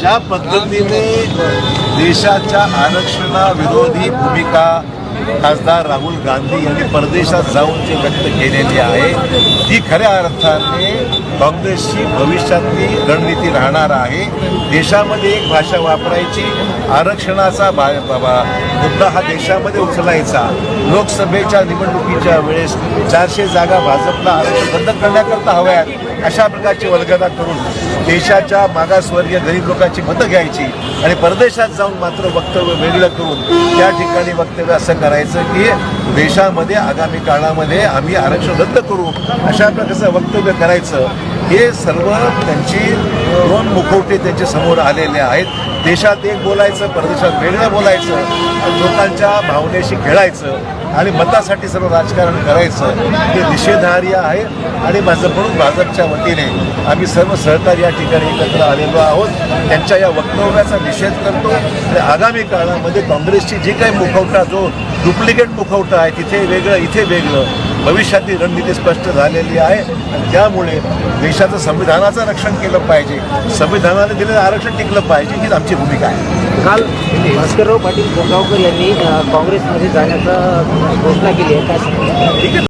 ज्या पद्धतीने देशाच्या आरक्षणाविरोधी भूमिका खासदार राहुल गांधी यांनी परदेशात जाऊन जे व्यक्त केलेली आहे ती खऱ्या अर्थाने काँग्रेसची भविष्यातली रणनीती राहणार आहे. देशामध्ये एक भाषा वापरायची आरक्षणाचा बा- मुद्दा हा देशामध्ये उचलायचा. लोकसभेच्या निवडणुकीच्या वेळेस चारशे जागा भाजपला आरक्षण बंद करण्याकरता हव्यात अशा प्रकारची वल्गना करून देशाच्या मागासवर्गीय गरीब लोकांची मतं घ्यायची आणि परदेशात जाऊन मात्र वक्तव्य वेगळं करून त्या ठिकाणी वक्तव्य असं करायचं की देशामध्ये आगामी काळामध्ये आम्ही आरक्षण रद्द करू. अशा प्रकारचं वक्तव्य करायचं हे सर्व त्यांची दोन मुखवटे त्यांच्यासमोर आलेले आहेत. देशात एक बोलायचं परदेशात वेगळं बोलायचं लोकांच्या भावनेशी खेळायचं आणि मतासाठी सर्व राजकारण करायचं हे निषेधार्य आहे. आणि माझं म्हणून भाजपच्या वतीने आम्ही सर्व सहकारी या ठिकाणी एकत्र आलेलो आहोत. त्यांच्या या वक्तव्याचा निषेध करतो. आणि आगामी काळामध्ये काँग्रेसची जी काही मुखवटा जो डुप्लिकेट मुखवटा आहे तिथे वेगळं इथे वेगळं भविष्यातली रणनीती स्पष्ट झालेली आहे. आणि त्यामुळे देशाचं संविधानाचं रक्षण केलं पाहिजे. संविधानाने दिलेलं आरक्षण टिकलं पाहिजे हीच आमची भूमिका आहे. काल भास्करराव पाटील गोगावकर यांनी काँग्रेसमध्ये जाण्याचा घोषणा केली आहे? ठीक आहे.